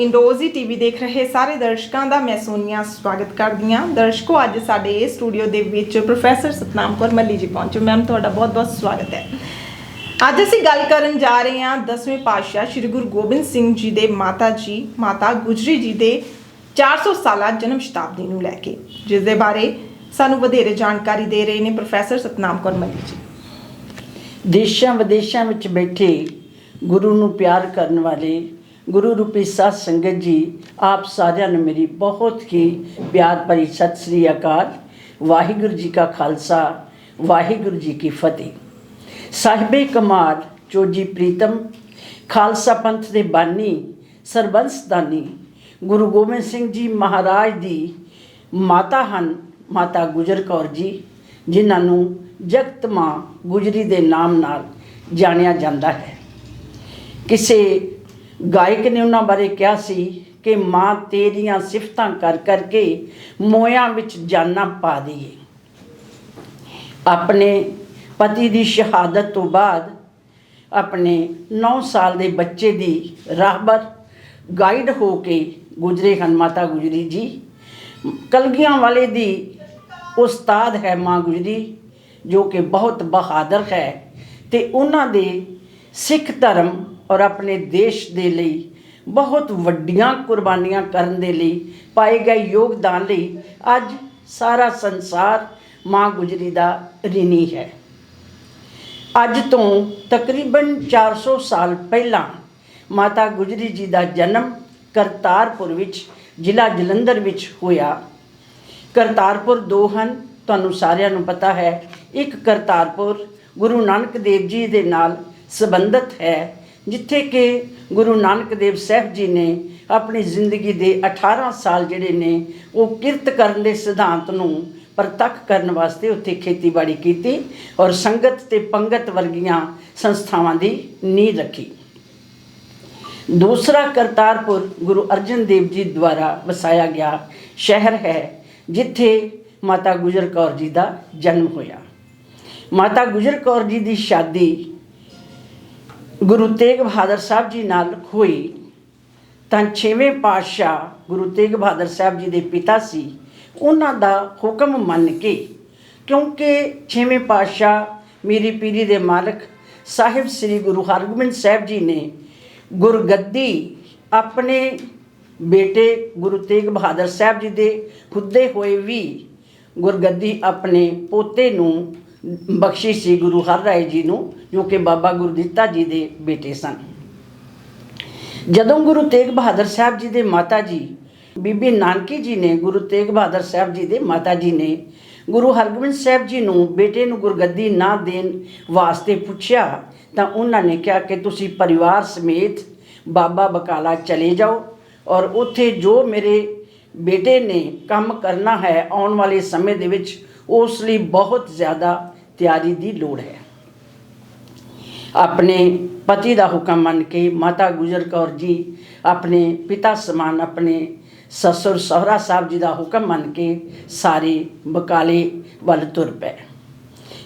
ਇੰਡੋਜ਼ੀ TV ਦੇਖ ਰਹੇ ਸਾਰੇ ਦਰਸ਼ਕਾਂ ਦਾ ਮੈਂ ਸੋਨੀਆ ਸਵਾਗਤ ਕਰਦੀ ਹਾਂ। ਦਰਸ਼ਕੋ, ਅੱਜ ਸਾਡੇ ਸਟੂਡੀਓ ਦੇ ਵਿੱਚ ਪ੍ਰੋਫੈਸਰ ਸਤਨਾਮ ਕੌਰ ਮੱਲੀ ਜੀ ਪਹੁੰਚੇ। ਮੈਮ, ਤੁਹਾਡਾ ਬਹੁਤ-ਬਹੁਤ ਸਵਾਗਤ ਹੈ। ਅੱਜ ਅਸੀਂ ਗੱਲ ਕਰਨ ਜਾ ਰਹੇ ਹਾਂ 10ਵੇਂ ਪਾਤਸ਼ਾਹ ਸ੍ਰੀ ਗੁਰੂ ਗੋਬਿੰਦ ਸਿੰਘ ਜੀ ਦੇ ਮਾਤਾ ਜੀ, ਮਾਤਾ ਗੁਜਰੀ ਜੀ ਦੇ 400 ਸਾਲਾ ਜਨਮ ਸ਼ਤਾਬਦੀ ਨੂੰ ਲੈ ਕੇ, ਜਿਸ ਦੇ ਬਾਰੇ ਸਾਨੂੰ ਵਧੇਰੇ ਜਾਣਕਾਰੀ ਦੇ ਰਹੇ ਨੇ ਪ੍ਰੋਫੈਸਰ ਸਤਨਾਮ ਕੌਰ ਮੱਲੀ ਜੀ। ਦੇਸ਼ਾਂ ਵਿਦੇਸ਼ਾਂ ਵਿੱਚ ਬੈਠੇ ਗੁਰੂ ਨੂੰ ਪਿਆਰ ਕਰਨ ਵਾਲੇ ਗੁਰੂ ਰੂਪੀ ਸਾਧ ਸੰਗਤ ਜੀ, ਆਪ ਸਾਰਿਆਂ ਨੂੰ ਮੇਰੀ ਬਹੁਤ ਹੀ ਪਿਆਰ ਭਰੀ ਸਤਿ ਸ੍ਰੀ ਅਕਾਲ। ਵਾਹਿਗੁਰੂ ਜੀ ਕਾ ਖਾਲਸਾ, ਵਾਹਿਗੁਰੂ ਜੀ ਕੀ ਫਤਿਹ। ਸਾਹਿਬੇ ਕਮਾਲ, ਚੋਜੀ ਪ੍ਰੀਤਮ, ਖਾਲਸਾ ਪੰਥ ਦੇ ਬਾਨੀ, ਸਰਬੰਸਦਾਨੀ, ਗੁਰੂ ਗੋਬਿੰਦ ਸਿੰਘ ਜੀ ਮਹਾਰਾਜ ਦੀ ਮਾਤਾ ਹਨ, ਮਾਤਾ ਗੁਜਰ ਕੌਰ ਜੀ, ਜਿਨ੍ਹਾਂ ਨੂੰ ਜਗਤ ਮਾਂ ਗੁਜਰੀ ਦੇ ਨਾਮ ਨਾਲ ਜਾਣਿਆ ਜਾਂਦਾ ਹੈ। ਕਿਸੇ ਗਾਇਕ ਨੇ ਉਹਨਾਂ ਬਾਰੇ ਕਿਹਾ ਸੀ ਕਿ ਮਾਂ ਤੇਰੀਆਂ ਸਿਫਤਾਂ ਕਰ ਕਰਕੇ ਮੋਇਆਂ ਵਿੱਚ ਜਾਨਾਂ ਪਾ ਦਈਏ। ਆਪਣੇ ਪਤੀ ਦੀ ਸ਼ਹਾਦਤ ਤੋਂ ਬਾਅਦ ਆਪਣੇ 9 ਸਾਲ ਦੇ ਬੱਚੇ ਦੀ ਰਾਹਬਰ ਗਾਈਡ ਹੋ ਕੇ ਗੁਜਰੇ ਹਨ ਮਾਤਾ ਗੁਜਰੀ ਜੀ। ਕਲਗੀਆਂ ਵਾਲੇ ਦੀ ਉਸਤਾਦ ਹੈ ਮਾਂ ਗੁਜਰੀ, ਜੋ ਕਿ ਬਹੁਤ ਬਹਾਦਰ ਹੈ ਤੇ ਉਹਨਾਂ ਦੇ ਸਿੱਖ ਧਰਮ ਔਰ ਆਪਣੇ ਦੇਸ਼ ਦੇ ਲਈ ਬਹੁਤ ਵੱਡੀਆਂ ਕੁਰਬਾਨੀਆਂ ਕਰਨ ਦੇ ਲਈ, ਪਾਏ ਗਏ ਯੋਗਦਾਨ ਲਈ ਅੱਜ ਸਾਰਾ ਸੰਸਾਰ ਮਾਂ ਗੁਜਰੀ ਦਾ ਰਿਣੀ ਹੈ। ਅੱਜ ਤੋਂ ਤਕਰੀਬਨ 400 ਸਾਲ ਪਹਿਲਾਂ ਮਾਤਾ ਗੁਜਰੀ ਜੀ ਦਾ ਜਨਮ ਕਰਤਾਰਪੁਰ ਵਿੱਚ, ਜ਼ਿਲ੍ਹਾ ਜਲੰਧਰ ਵਿੱਚ ਹੋਇਆ। ਕਰਤਾਰਪੁਰ ਦੋ ਹਨ, ਤੁਹਾਨੂੰ ਸਾਰਿਆਂ ਨੂੰ ਪਤਾ ਹੈ। ਇੱਕ ਕਰਤਾਰਪੁਰ ਗੁਰੂ ਨਾਨਕ ਦੇਵ ਜੀ ਦੇ ਨਾਲ ਸੰਬੰਧਿਤ ਹੈ। ਜਿੱਥੇ ਕਿ ਗੁਰੂ ਨਾਨਕ ਦੇਵ ਸਾਹਿਬ ਜੀ ਨੇ ਆਪਣੀ ਜ਼ਿੰਦਗੀ ਦੇ 18 ਸਾਲ ਜਿਹੜੇ ਨੇ, ਉਹ ਕਿਰਤ ਕਰਨ ਦੇ ਸਿਧਾਂਤ ਨੂੰ ਪ੍ਰਤੱਖ ਕਰਨ ਵਾਸਤੇ ਉੱਥੇ ਖੇਤੀਬਾੜੀ ਕੀਤੀ ਔਰ ਸੰਗਤ ਤੇ ਪੰਗਤ ਵਰਗੀਆਂ ਸੰਸਥਾਵਾਂ ਦੀ ਨੀਂਹ ਰੱਖੀ। ਦੂਸਰਾ ਕਰਤਾਰਪੁਰ ਗੁਰੂ ਅਰਜਨ ਦੇਵ ਜੀ ਦੁਆਰਾ ਵਸਾਇਆ ਗਿਆ ਸ਼ਹਿਰ ਹੈ, ਜਿੱਥੇ ਮਾਤਾ ਗੁਜਰ ਕੌਰ ਜੀ ਦਾ ਜਨਮ ਹੋਇਆ। ਮਾਤਾ ਗੁਜਰ ਕੌਰ ਜੀ ਦੀ ਸ਼ਾਦੀ ਗੁਰੂ ਤੇਗ ਬਹਾਦਰ ਸਾਹਿਬ ਜੀ ਨਾਲ ਹੋਈ, ਤਾਂ ਛੇਵੇਂ ਪਾਤਸ਼ਾਹ ਗੁਰੂ ਤੇਗ ਬਹਾਦਰ ਸਾਹਿਬ ਜੀ ਦੇ ਪਿਤਾ ਸੀ। ਉਹਨਾਂ ਦਾ ਹੁਕਮ ਮੰਨ ਕੇ, ਕਿਉਂਕਿ ਛੇਵੇਂ ਪਾਤਸ਼ਾਹ ਮੇਰੀ ਪੀਰੀ ਦੇ ਮਾਲਕ ਸਾਹਿਬ ਸ੍ਰੀ ਗੁਰੂ ਹਰਗੋਬਿੰਦ ਸਾਹਿਬ ਜੀ ਨੇ ਗੁਰਗੱਦੀ ਆਪਣੇ ਬੇਟੇ ਗੁਰੂ ਤੇਗ ਬਹਾਦਰ ਸਾਹਿਬ ਜੀ ਦੇ ਖੁੱਦੇ ਹੋਏ ਵੀ ਗੁਰਗੱਦੀ ਆਪਣੇ ਪੋਤੇ ਨੂੰ ਬਖਸ਼ੀ ਸੀ ਗੁਰੂ ਹਰਰਾਏ ਜੀ ਨੂੰ, ਜੋ ਕਿ ਬਾਬਾ ਗੁਰਦਿੱਤਾ ਜੀ ਦੇ ਬੇਟੇ ਸਨ। ਜਦੋਂ ਗੁਰੂ ਤੇਗ ਬਹਾਦਰ ਸਾਹਿਬ ਜੀ ਦੇ ਮਾਤਾ ਜੀ, ਬੀਬੀ ਨਾਨਕੀ ਜੀ ਨੇ, ਗੁਰੂ ਤੇਗ ਬਹਾਦਰ ਸਾਹਿਬ ਜੀ ਦੇ ਮਾਤਾ ਜੀ ਨੇ ਗੁਰੂ ਹਰਗੋਬਿੰਦ ਸਾਹਿਬ ਜੀ ਨੂੰ ਬੇਟੇ ਨੂੰ ਗੁਰਗੱਦੀ ਨਾ ਦੇਣ ਵਾਸਤੇ ਪੁੱਛਿਆ, ਤਾਂ ਉਹਨਾਂ ਨੇ ਕਿਹਾ ਕਿ ਤੁਸੀਂ ਪਰਿਵਾਰ ਸਮੇਤ ਬਾਬਾ ਬਕਾਲਾ ਚਲੇ ਜਾਓ ਔਰ ਉੱਥੇ ਜੋ ਮੇਰੇ ਬੇਟੇ ਨੇ ਕੰਮ ਕਰਨਾ ਹੈ ਆਉਣ ਵਾਲੇ ਸਮੇਂ ਦੇ ਵਿੱਚ, ਉਸ ਲਈ ਬਹੁਤ ਜ਼ਿਆਦਾ ਤਿਆਰੀ ਦੀ ਲੋੜ ਹੈ। ਆਪਣੇ ਪਤੀ ਦਾ ਹੁਕਮ ਮੰਨ ਕੇ ਮਾਤਾ ਗੁਜਰ ਕੌਰ ਜੀ ਆਪਣੇ ਪਿਤਾ ਸਮਾਨ ਆਪਣੇ ਸਸੁਰ ਸਹਰਾ ਸਾਹਿਬ ਜੀ ਦਾ ਹੁਕਮ ਮੰਨ ਕੇ ਸਾਰੇ ਬਕਾਲੇ ਵੱਲ ਤੁਰ ਪਏ।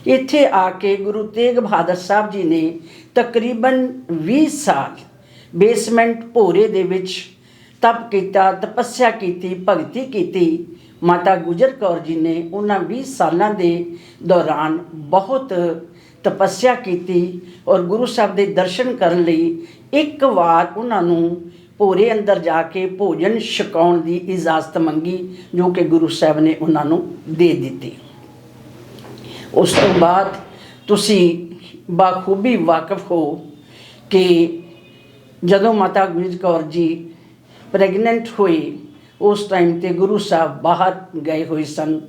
ਇੱਥੇ ਆ ਕੇ ਗੁਰੂ ਤੇਗ ਬਹਾਦਰ ਸਾਹਿਬ ਜੀ ਨੇ ਤਕਰੀਬਨ 20 ਸਾਲ ਬੇਸਮੈਂਟ ਭੋਰੇ ਦੇ ਵਿੱਚ ਤਪ ਕੀਤਾ, ਤਪੱਸਿਆ ਕੀਤੀ, ਭਗਤੀ ਕੀਤੀ। ਮਾਤਾ ਗੁਜਰ ਕੌਰ ਜੀ ਨੇ ਉਹਨਾਂ 20 ਸਾਲਾਂ ਦੇ ਦੌਰਾਨ ਬਹੁਤ ਤਪੱਸਿਆ ਕੀਤੀ ਔਰ ਗੁਰੂ ਸਾਹਿਬ ਦੇ ਦਰਸ਼ਨ ਕਰਨ ਲਈ ਇੱਕ ਵਾਰ ਉਹਨਾਂ ਨੂੰ ਭੋਰੇ ਅੰਦਰ ਜਾ ਕੇ ਭੋਜਨ ਛਕਾਉਣ ਦੀ ਇਜਾਜ਼ਤ ਮੰਗੀ, ਜੋ ਕਿ ਗੁਰੂ ਸਾਹਿਬ ਨੇ ਉਹਨਾਂ ਨੂੰ ਦੇ ਦਿੱਤੀ। ਉਸ ਤੋਂ ਬਾਅਦ ਤੁਸੀਂ ਬਾਖੂਬੀ ਵਾਕਿਫ ਹੋ ਕਿ ਜਦੋਂ ਮਾਤਾ ਗੁਜਰ ਕੌਰ ਜੀ ਪ੍ਰੈਗਨੈਂਟ ਹੋਈ ਉਸ ਟਾਈਮ ਤੇ ਗੁਰੂ ਸਾਹਿਬ ਬਾਹਰ ਗਏ ਹੋਏ ਸਨ।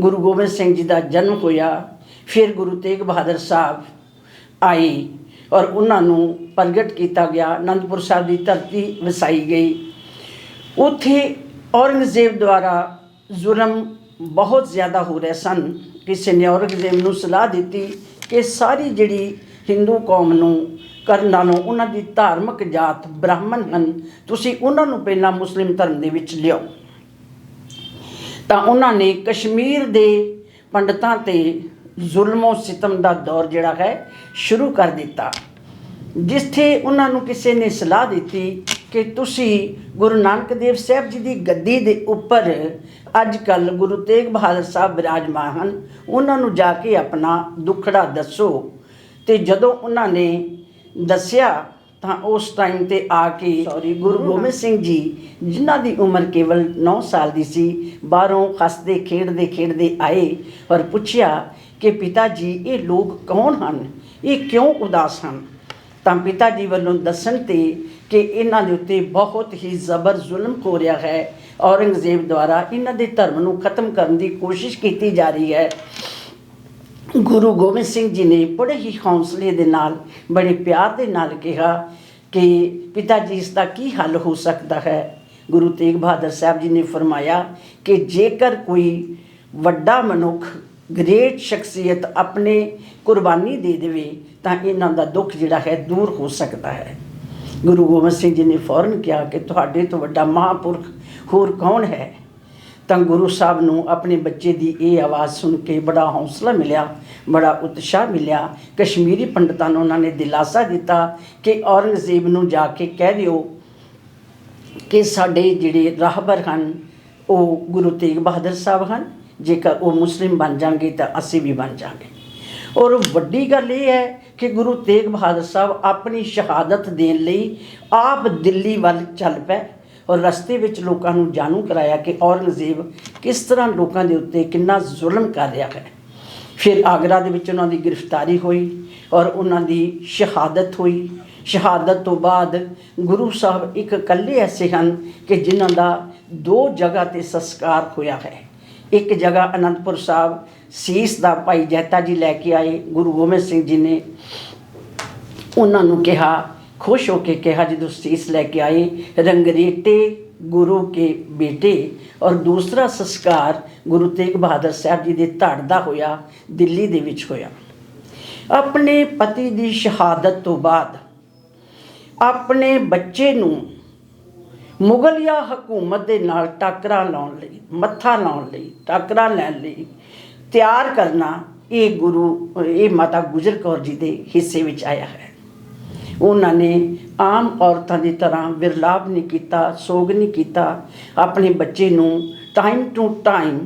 ਗੁਰੂ ਗੋਬਿੰਦ ਸਿੰਘ ਜੀ ਦਾ ਜਨਮ ਹੋਇਆ। ਫਿਰ ਗੁਰੂ ਤੇਗ ਬਹਾਦਰ ਸਾਹਿਬ ਆਏ ਔਰ ਉਹਨਾਂ ਨੂੰ ਪ੍ਰਗਟ ਕੀਤਾ ਗਿਆ। ਅਨੰਦਪੁਰ ਸਾਹਿਬ ਦੀ ਧਰਤੀ ਵਸਾਈ ਗਈ। ਉੱਥੇ ਔਰੰਗਜ਼ੇਬ ਦੁਆਰਾ ਜ਼ੁਲਮ ਬਹੁਤ ਜ਼ਿਆਦਾ ਹੋ ਰਹੇ ਸਨ। ਕਿਸੇ ਨੇ ਔਰੰਗਜ਼ੇਬ ਨੂੰ ਸਲਾਹ ਦਿੱਤੀ ਕਿ ਸਾਰੀ ਜਿਹੜੀ ਹਿੰਦੂ ਕੌਮ ਨੂੰ ਕਰਨ ਨਾਲੋਂ ਉਹਨਾਂ ਦੀ ਧਾਰਮਿਕ ਜਾਤ ਬ੍ਰਾਹਮਣ ਹਨ। ਤੁਸੀਂ ਉਹਨਾਂ ਨੂੰ ਪਹਿਲਾਂ ਮੁਸਲਿਮ ਧਰਮ ਦੇ ਵਿੱਚ ਲਿਆਓ। ਤਾਂ ਉਹਨਾਂ ਨੇ ਕਸ਼ਮੀਰ ਦੇ ਪੰਡਤਾਂ ਤੇ ਜ਼ੁਲਮੋ ਸਿਤਮ ਦਾ ਦੌਰ ਜਿਹੜਾ ਹੈ, ਸ਼ੁਰੂ ਕਰ ਦਿੱਤਾ। ਜਿੱਥੇ ਉਹਨਾਂ ਨੂੰ ਕਿਸੇ ਨੇ ਸਲਾਹ ਦਿੱਤੀ ਕਿ ਤੁਸੀਂ ਗੁਰੂ ਨਾਨਕ ਦੇਵ ਸਾਹਿਬ ਜੀ ਦੀ ਗੱਦੀ ਦੇ ਉੱਪਰ ਅੱਜ ਕੱਲ ਗੁਰੂ ਤੇਗ ਬਹਾਦਰ ਸਾਹਿਬ ਵਿਰਾਜਮਾਨ ਹਨ। ਉਹਨਾਂ ਨੂੰ ਜਾ ਕੇ ਆਪਣਾ ਦੁੱਖੜਾ ਦੱਸੋ। ਤੇ ਜਦੋਂ ਉਹਨਾਂ ਨੇ ਦੱਸਿਆ ਤਾਂ ਉਸ ਟਾਈਮ ਤੇ ਆ ਕੇ ਸੌਰੀ ਗੁਰੂ ਗੋਬਿੰਦ ਸਿੰਘ ਜੀ ਜਿਨ੍ਹਾਂ ਦੀ ਉਮਰ ਕੇਵਲ 9 ਸਾਲ ਦੀ ਸੀ ਬਾਹਰੋਂ ਹੱਸਦੇ ਖੇਡਦੇ ਖੇਡਦੇ ਆਏ ਔਰ ਪੁੱਛਿਆ ਕਿ ਪਿਤਾ ਜੀ ਇਹ ਲੋਕ ਕੌਣ ਹਨ? ਇਹ ਕਿਉਂ ਉਦਾਸ ਹਨ? ਤਾਂ ਪਿਤਾ ਜੀ ਵੱਲੋਂ ਦੱਸਣ ਤੇ ਕਿ ਇਹਨਾਂ ਦੇ ਉੱਤੇ ਬਹੁਤ ਹੀ ਜ਼ਬਰ ਜ਼ੁਲਮ ਹੋ ਰਿਹਾ ਹੈ। ਔਰੰਗਜ਼ੇਬ ਦੁਆਰਾ ਇਹਨਾਂ ਦੇ ਧਰਮ ਨੂੰ ਖਤਮ ਕਰਨ ਦੀ ਕੋਸ਼ਿਸ਼ ਕੀਤੀ ਜਾ ਰਹੀ ਹੈ। ਗੁਰੂ ਗੋਬਿੰਦ ਸਿੰਘ ਜੀ ਨੇ ਬੜੇ ਹੀ ਹੌਸਲੇ ਦੇ ਨਾਲ, ਬੜੇ ਪਿਆਰ ਦੇ ਨਾਲ ਕਿਹਾ ਕਿ ਪਿਤਾ ਜੀ, ਇਸ ਦਾ ਕੀ ਹੱਲ ਹੋ ਸਕਦਾ ਹੈ? ਗੁਰੂ ਤੇਗ ਬਹਾਦਰ ਸਾਹਿਬ ਜੀ ਨੇ ਫਰਮਾਇਆ ਕਿ ਜੇਕਰ ਕੋਈ ਵੱਡਾ ਮਨੁੱਖ ਗ੍ਰੇਟ ਸ਼ਖਸੀਅਤ ਆਪਣੇ ਕੁਰਬਾਨੀ ਦੇ ਦੇਵੇ, ਤਾਂ ਇਹਨਾਂ ਦਾ ਦੁੱਖ ਜਿਹੜਾ ਹੈ ਦੂਰ ਹੋ ਸਕਦਾ ਹੈ। ਗੁਰੂ ਗੋਬਿੰਦ ਸਿੰਘ ਜੀ ਨੇ ਫੌਰਨ ਕਿਹਾ ਕਿ ਤੁਹਾਡੇ ਤੋਂ ਵੱਡਾ ਮਹਾਂਪੁਰਖ ਹੋਰ ਕੌਣ ਹੈ? ਤਾਂ ਗੁਰੂ ਸਾਹਿਬ ਨੂੰ ਆਪਣੇ ਬੱਚੇ ਦੀ ਇਹ ਆਵਾਜ਼ ਸੁਣ ਕੇ ਬੜਾ ਹੌਸਲਾ ਮਿਲਿਆ, ਬੜਾ ਉਤਸ਼ਾਹ ਮਿਲਿਆ। ਕਸ਼ਮੀਰੀ ਪੰਡਤਾਂ ਨੂੰ ਉਹਨਾਂ ਨੇ ਦਿਲਾਸਾ ਦਿੱਤਾ ਕਿ ਔਰੰਗਜ਼ੇਬ ਨੂੰ ਜਾ ਕੇ ਕਹਿ ਦਿਓ ਕਿ ਸਾਡੇ ਜਿਹੜੇ ਰਾਹਬਰ ਹਨ, ਉਹ ਗੁਰੂ ਤੇਗ ਬਹਾਦਰ ਸਾਹਿਬ ਹਨ। ਜੇਕਰ ਉਹ ਮੁਸਲਿਮ ਬਣ ਜਾਣਗੇ ਤਾਂ ਅਸੀਂ ਵੀ ਬਣ ਜਾਵਾਂਗੇ। ਔਰ ਵੱਡੀ ਗੱਲ ਇਹ ਹੈ ਕਿ ਗੁਰੂ ਤੇਗ ਬਹਾਦਰ ਸਾਹਿਬ ਆਪਣੀ ਸ਼ਹਾਦਤ ਦੇਣ ਲਈ ਆਪ ਦਿੱਲੀ ਵੱਲ ਚੱਲ ਪਏ। ਔਰ ਰਸਤੇ ਵਿੱਚ ਲੋਕਾਂ ਨੂੰ ਜਾਣੂ ਕਰਾਇਆ ਕਿ ਔਰੰਗਜ਼ੇਬ ਕਿਸ ਤਰ੍ਹਾਂ ਲੋਕਾਂ ਦੇ ਉੱਤੇ ਕਿੰਨਾ ਜ਼ੁਲਮ ਕਰ ਰਿਹਾ ਹੈ। ਫਿਰ ਆਗਰਾ ਦੇ ਵਿੱਚ ਉਹਨਾਂ ਦੀ ਗ੍ਰਿਫਤਾਰੀ ਹੋਈ ਔਰ ਉਹਨਾਂ ਦੀ ਸ਼ਹਾਦਤ ਹੋਈ। ਸ਼ਹਾਦਤ ਤੋਂ ਬਾਅਦ ਗੁਰੂ ਸਾਹਿਬ ਇੱਕ ਇਕੱਲੇ ਐਸੇ ਹਨ ਕਿ ਜਿਨ੍ਹਾਂ ਦਾ ਦੋ ਜਗ੍ਹਾ ਤੇ ਸੰਸਕਾਰ ਹੋਇਆ ਹੈ। ਇੱਕ ਜਗ੍ਹਾ ਅਨੰਦਪੁਰ ਸਾਹਿਬ, ਸੀਸ ਦਾ ਭਾਈ ਜੈਤਾ ਜੀ ਲੈ ਕੇ ਆਏ, ਗੁਰੂ ਗੋਬਿੰਦ ਸਿੰਘ ਜੀ ਨੇ। ਉਹਨਾਂ ਨੂੰ ਕਿਹਾ ਖੁਸ਼ ਹੋ ਕੇ ਕਿਹਾ, ਜਦੋਂ ਸੀਸ ਲੈ ਕੇ ਆਏ ਰੰਗਰੇਟੇ ਗੁਰੂ ਕੇ ਬੇਟੇ ਔਰ ਦੂਸਰਾ ਸੰਸਕਾਰ ਗੁਰੂ ਤੇਗ ਬਹਾਦਰ ਸਾਹਿਬ ਜੀ ਦੇ ਧੜ ਦਾ ਹੋਇਆ, ਦਿੱਲੀ ਦੇ ਵਿੱਚ ਹੋਇਆ। ਆਪਣੇ ਪਤੀ ਦੀ ਸ਼ਹਾਦਤ ਤੋਂ ਬਾਅਦ ਆਪਣੇ ਬੱਚੇ ਨੂੰ ਮੁਗਲਿਆ ਹਕੂਮਤ ਦੇ ਨਾਲ ਟਾਕਰਾ ਲਾਉਣ ਲਈ, ਮੱਥਾ ਲਾਉਣ ਲਈ, ਟਾਕਰਾ ਲੈਣ ਲਈ ਤਿਆਰ ਕਰਨਾ ਇਹ ਗੁਰੂ, ਇਹ ਮਾਤਾ ਗੁਜਰ ਕੌਰ ਜੀ ਦੇ ਹਿੱਸੇ ਵਿੱਚ ਆਇਆ ਹੈ। ਉਹਨਾਂ ਨੇ ਆਮ ਔਰਤਾਂ ਦੀ ਤਰ੍ਹਾਂ ਵਿਰਲਾਪ ਨਹੀਂ ਕੀਤਾ, ਸੋਗ ਨਹੀਂ ਕੀਤਾ। ਆਪਣੇ ਬੱਚੇ ਨੂੰ ਟਾਈਮ ਟੂ ਟਾਈਮ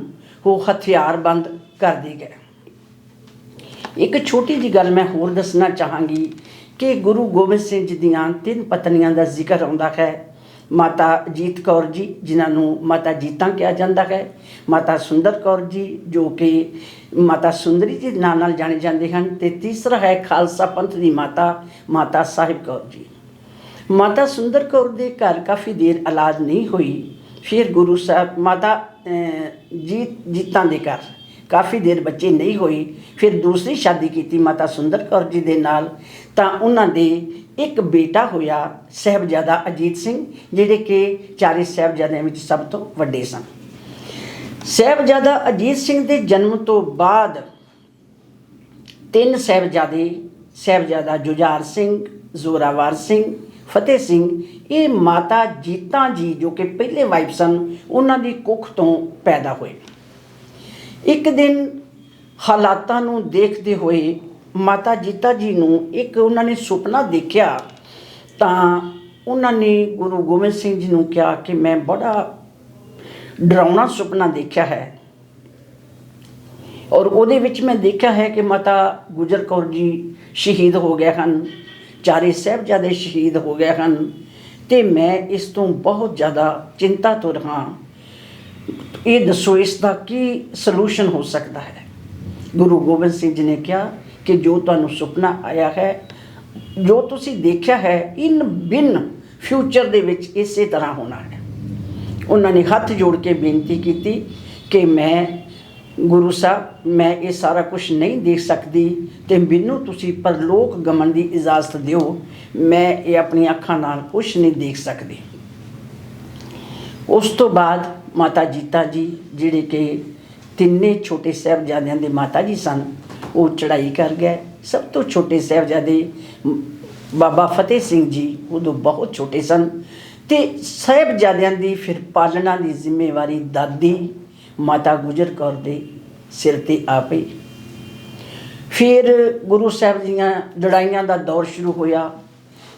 ਉਹ ਹਥਿਆਰਬੰਦ ਕਰਦੇ ਗਏ। ਇੱਕ ਛੋਟੀ ਜੀ ਗੱਲ ਮੈਂ ਹੋਰ ਦੱਸਣਾ ਚਾਹਾਂਗੀ ਕਿ ਗੁਰੂ ਗੋਬਿੰਦ ਸਿੰਘ ਜੀ ਦੀਆਂ ਤਿੰਨ ਪਤਨੀਆਂ ਦਾ ਜ਼ਿਕਰ ਆਉਂਦਾ ਹੈ। ਮਾਤਾ ਜੀਤ ਕੌਰ ਜੀ, ਜਿਨ੍ਹਾਂ ਨੂੰ ਮਾਤਾ ਜੀਤਾਂ ਕਿਹਾ ਜਾਂਦਾ ਹੈ। ਮਾਤਾ ਸੁੰਦਰ ਕੌਰ ਜੀ, ਜੋ ਕਿ ਮਾਤਾ ਸੁੰਦਰੀ ਜੀ ਦੇ ਨਾਂ ਨਾਲ ਜਾਣੇ ਜਾਂਦੇ ਹਨ ਤੇ ਤੀਸਰਾ ਹੈ ਖਾਲਸਾ ਪੰਥ ਦੀ ਮਾਤਾ ਮਾਤਾ ਸਾਹਿਬ ਕੌਰ ਜੀ। ਮਾਤਾ ਸੁੰਦਰ ਕੌਰ ਦੇ ਘਰ ਕਾਫੀ ਦੇਰ ਇਲਾਜ ਨਹੀਂ ਹੋਈ, ਫਿਰ ਗੁਰੂ ਸਾਹਿਬ, ਮਾਤਾ ਜੀਤ ਜੀਤਾਂ ਦੇ ਘਰ। ਕਾਫੀ ਦੇਰ ਬੱਚੇ ਨਹੀਂ ਹੋਏ ਫਿਰ ਦੂਸਰੀ ਸ਼ਾਦੀ ਕੀਤੀ ਮਾਤਾ ਸੁੰਦਰ ਕੌਰ ਜੀ ਦੇ ਨਾਲ। ਤਾਂ ਉਹਨਾਂ ਦੇ ਇੱਕ ਬੇਟਾ ਹੋਇਆ ਸਹਿਬਜ਼ਾਦਾ ਅਜੀਤ ਸਿੰਘ, ਜਿਹੜੇ ਕਿ ਚਾਰੇ ਸਹਿਬਜ਼ਾਦਿਆਂ ਵਿੱਚ ਸਭ ਤੋਂ ਵੱਡੇ ਸਨ। ਸਹਿਬਜ਼ਾਦਾ ਅਜੀਤ ਸਿੰਘ ਦੇ ਜਨਮ ਤੋਂ ਬਾਅਦ ਤਿੰਨ ਸਹਿਬਜ਼ਾਦੇ, ਸਹਿਬਜ਼ਾਦਾ ਜੁਝਾਰ ਸਿੰਘ, ਜ਼ੋਰਾਵਰ ਸਿੰਘ, ਫਤਿਹ ਸਿੰਘ, ਇਹ ਮਾਤਾ ਜੀਤਾ ਜੀ ਜੋ ਕਿ ਪਹਿਲੇ ਵਾਈਫ ਸਨ, ਉਹਨਾਂ ਦੀ ਕੁੱਖ ਤੋਂ ਪੈਦਾ ਹੋਏ। ਇੱਕ ਦਿਨ ਹਾਲਾਤਾਂ ਨੂੰ ਦੇਖਦੇ ਹੋਏ ਮਾਤਾ ਜੀਤਾ ਜੀ ਨੂੰ ਇੱਕ ਉਹਨਾਂ ਨੇ ਸੁਪਨਾ ਦੇਖਿਆ, ਤਾਂ ਉਹਨਾਂ ਨੇ ਗੁਰੂ ਗੋਬਿੰਦ ਸਿੰਘ ਜੀ ਨੂੰ ਕਿਹਾ ਕਿ ਮੈਂ ਬੜਾ ਡਰਾਉਣਾ ਸੁਪਨਾ ਦੇਖਿਆ ਹੈ। ਔਰ ਉਹਦੇ ਵਿੱਚ ਮੈਂ ਦੇਖਿਆ ਹੈ ਕਿ ਮਾਤਾ ਗੁਜਰ ਕੌਰ ਜੀ ਸ਼ਹੀਦ ਹੋ ਗਏ ਹਨ, ਚਾਰੇ ਸਾਹਿਬਜ਼ਾਦੇ ਸ਼ਹੀਦ ਹੋ ਗਏ ਹਨ ਤੇ ਮੈਂ ਇਸ ਤੋਂ ਬਹੁਤ ਜ਼ਿਆਦਾ ਚਿੰਤਾ ਤੋਂ ਰਹਾ। ਇਹ ਦੱਸੋ, ਇਸ ਦਾ ਕੀ ਸੋਲੂਸ਼ਨ ਹੋ ਸਕਦਾ ਹੈ? ਗੁਰੂ ਗੋਬਿੰਦ ਸਿੰਘ ਜੀ ਨੇ ਕਿਹਾ ਕਿ ਜੋ ਤੁਹਾਨੂੰ ਸੁਪਨਾ ਆਇਆ ਹੈ, ਜੋ ਤੁਸੀਂ ਦੇਖਿਆ ਹੈ, ਇਨ ਬਿਨ ਫਿਊਚਰ ਦੇ ਵਿੱਚ ਇਸੇ ਤਰ੍ਹਾਂ ਹੋਣਾ ਹੈ। ਉਹਨਾਂ ਨੇ ਹੱਥ ਜੋੜ ਕੇ ਬੇਨਤੀ ਕੀਤੀ ਕਿ ਮੈਂ ਗੁਰੂ ਸਾਹਿਬ, ਮੈਂ ਇਹ ਸਾਰਾ ਕੁਝ ਨਹੀਂ ਦੇਖ ਸਕਦੀ ਤੇ ਮੈਨੂੰ ਤੁਸੀਂ ਪਰਲੋਕ ਗਮਨ ਦੀ ਇਜਾਜ਼ਤ ਦਿਓ, ਮੈਂ ਇਹ ਆਪਣੀਆਂ ਅੱਖਾਂ ਨਾਲ ਕੁਝ ਨਹੀਂ ਦੇਖ ਸਕਦੀ। ਉਸ ਤੋਂ ਬਾਅਦ ਮਾਤਾ ਜੀਤਾ ਜੀ ਜਿਹੜੇ ਕਿ ਤਿੰਨੇ ਛੋਟੇ ਸਾਹਿਬਜ਼ਾਦਿਆਂ ਦੇ ਮਾਤਾ ਜੀ ਸਨ, ਉਹ ਚੜ੍ਹਾਈ ਕਰ ਗਏ। ਸਭ ਤੋਂ ਛੋਟੇ ਸਾਹਿਬਜ਼ਾਦੇ ਬਾਬਾ ਫਤਿਹ ਸਿੰਘ ਜੀ ਉਦੋਂ ਬਹੁਤ ਛੋਟੇ ਸਨ ਤੇ ਸਾਹਿਬਜ਼ਾਦਿਆਂ ਦੀ ਫਿਰ ਪਾਲਣਾ ਦੀ ਜ਼ਿੰਮੇਵਾਰੀ ਦਾਦੀ ਮਾਤਾ ਗੁਜਰ ਕੌਰ ਦੇ ਸਿਰ ਤੇ ਆ ਪਈ। ਫਿਰ ਗੁਰੂ ਸਾਹਿਬ ਦੀਆਂ ਲੜਾਈਆਂ ਦਾ ਦੌਰ ਸ਼ੁਰੂ ਹੋਇਆ।